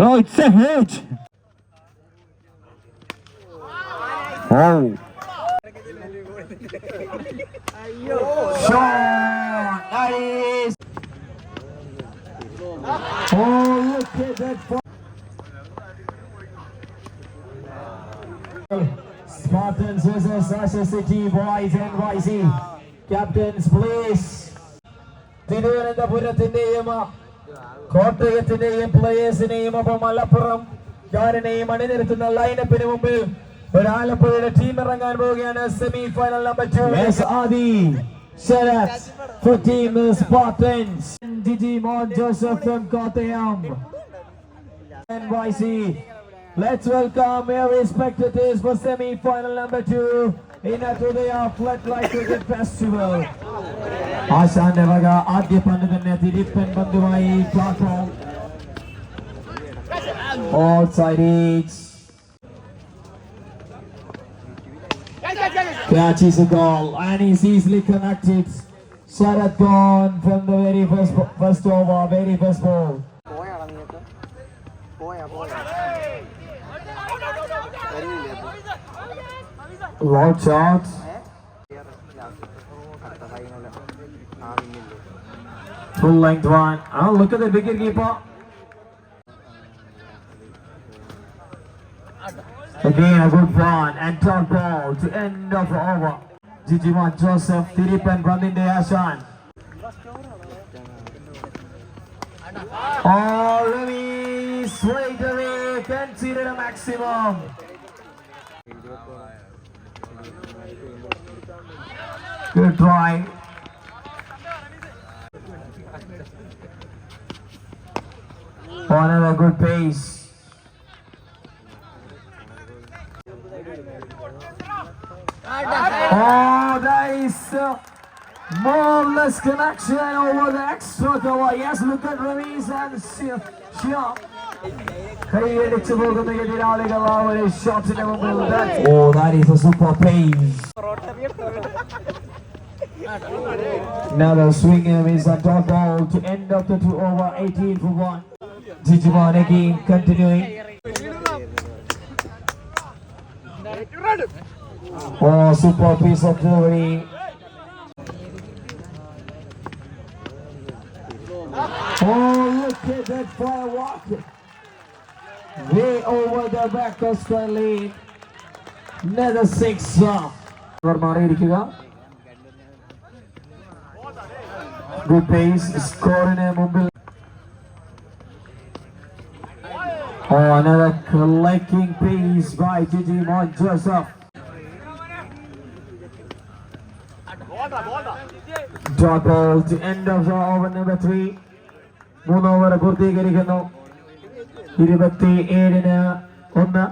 Oh, it's a hit. Oh. Shot. Nice. Oh, look at that. fo- Spartans versus Sasha City Boys NYC. Captains, please. തിരുവനന്തപുരത്തിന്റെയും കോട്ടയത്തിന്റെയും പ്ലേയേഴ്സിനെയും ഒപ്പം മലപ്പുറം ക്യാരനെയും അണിനിരത്തുന്ന ലൈനപ്പിന് മുമ്പിൽ ഒരു ആലപ്പുഴയുടെ team ഇറങ്ങാൻ പോവുകയാണ് semi final number Let's welcome every spectators for semi-final number two in a today of Flatlight Cricket Festival. Yeah. ആശാന്റെ വക ആദ്യ പന്ത് തന്നെ തിരിപ്പൻ പന്തുമായി platform all side Catch is a goal and he's easily connected. Sharat gone from the very first first over, very first ball. പോയാടാ നീയൊക്കെ Full length one. Oh, look at the wicket keeper. Again, a good one and top ball to end of over. Jijiman Joseph Philip and Raminde Ashan. Oh, Remy straight away considered a maximum. Good try. Another good pace. Oh, that is uh, more or less connection over the extra cover. Yes, look at Ramis and Shia. കൈയടിച്ചു പോകുന്ന എതിരാളികൾ ആ ഒരു ഷോട്ടിന് മുമ്പിൽ ഓ that is A super pace Another swing and miss on top ball to end up the two over 18 for one. Digimon again continuing. Oh, super piece of delivery. Oh, look at that firework. Way over the back of Stanley. Another six. Our മാറിയിരിക്കുക good pace സ്കോറിന് മുമ്പിൽ Oh, another clicking piece by Gigi Mon Joseph. Dot ball to end of the over number three. മൂന്ന് over പൂർത്തീകരിക്കുന്നു ഇരുപത്തി ഏഴിന് ഒന്ന്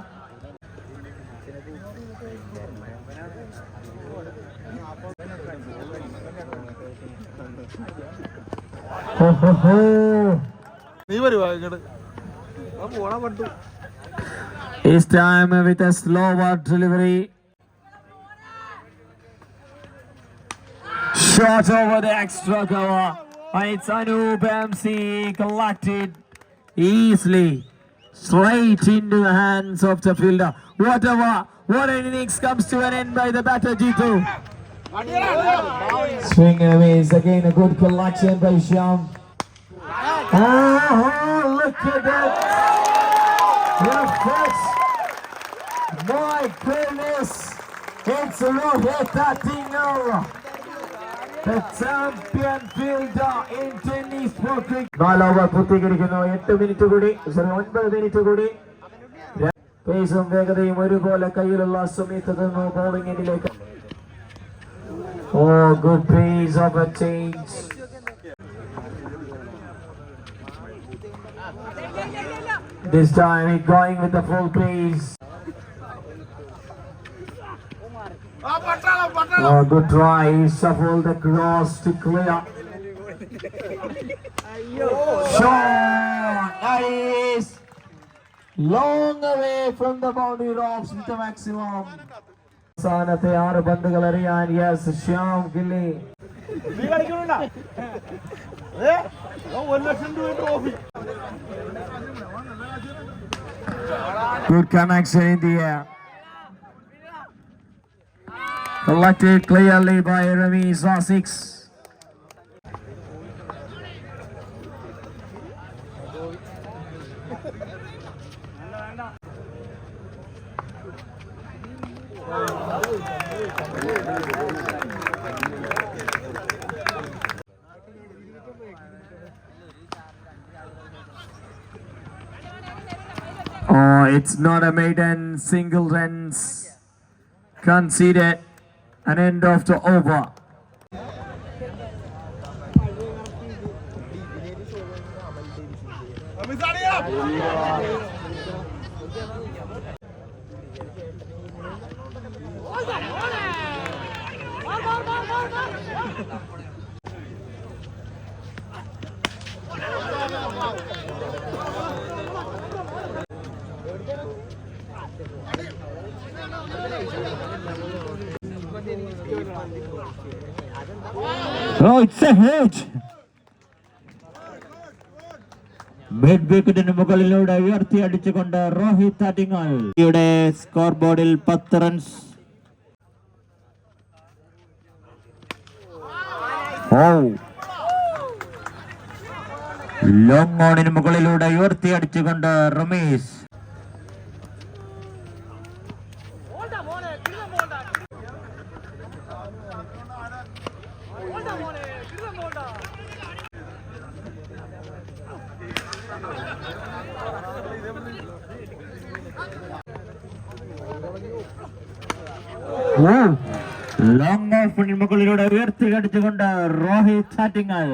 നീ വരുവാ ഇങ്ങോട്ട് This time with a slower delivery. Shot over the extra cover. It's Anoop MC collected easily. Straight into the hands of the fielder. Whatever. What an innings comes to an end by the batter Jitu. Swing and miss. Again a good collection by Shyam. Oh, look at that. Catch! My goodness! It's Rohit Tatino, the champion fielder in tennis cricket. നാല് over പൂർത്തീകരിക്കുന്നു എട്ട് minute കൂടി sorry ഒൻപത് minute കൂടി പേസും വേഗതയും ഒരുപോലെ കയ്യിലുള്ള സുമിത്ത് നിന്നു bowling oh good pace of a change This time he's going with the full pace. Oh, good try. He shuffled the cross to clear. Shot! Nice! Long away from the boundary ropes with the maximum. അവസാനത്തെ ആറ് പന്തുകൾ എറിയാൻ yes Shyam gilli ഒരു ലക്ഷം രൂപ trophy Good connection in the air. Collected clearly by Remy Six. Oh, it's not a maiden single runs conceded. An end of the over. Oh, it's a hit. Mid മുകളിലൂടെ ഉയർത്തി അടിച്ചുകൊണ്ട് Rohit അടിങ്ങൽ score ബോർഡിൽ പത്ത് runs long ഓണിന് മുകളിലൂടെ ഉയർത്തി അടിച്ചുകൊണ്ട് Ramesh long ഓഫിന് മുകളിലൂടെ ഉയർത്തിക്കടിച്ചുകൊണ്ട് Rohit Chattingal.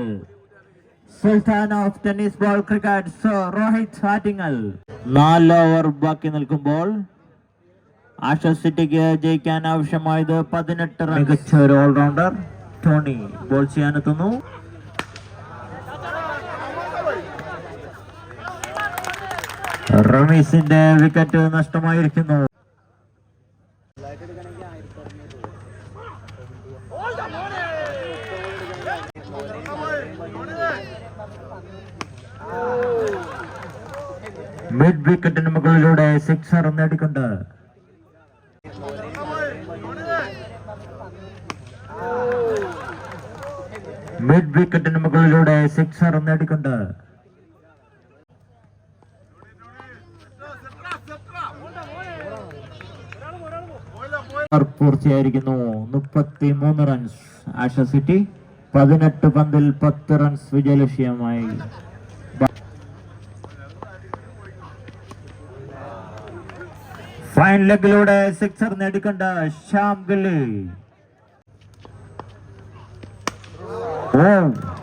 Sultan of tennis ball cricket Rohit Chattingal. നാല് ഓവർ ബാക്കി നിൽക്കുമ്പോൾ ആഷ സിറ്റിക്ക് ജയിക്കാൻ ആവശ്യമായത് പതിനെട്ട് റൺ മികച്ച ഒരു ഓൾറൗണ്ടർ ടോണി ബോൾ ചെയ്യാനെത്തുന്നു റമീസിന്റെ വിക്കറ്റ് നഷ്ടമായിരിക്കുന്നു. മിഡ് വിക്കറ്റിന് മുകളിലൂടെ സിക്സർ നേടിക്കൊണ്ട് മിഡ് വിക്കറ്റിന് മുകളിലൂടെ സിക്സർ നേടിക്കൊണ്ട്. പൂർത്തിയായിരിക്കുന്നു. മുപ്പത്തി മൂന്ന് റൺസ് ആഷ സിറ്റി പതിനെട്ട് പന്തിൽ പത്ത് റൺസ് വിജയലക്ഷ്യമായി. ഫൈൻ ലെഗിലൂടെ സിക്സർ നേടിക്കൊണ്ട് ശ്യാം ഗില്ലി. forever.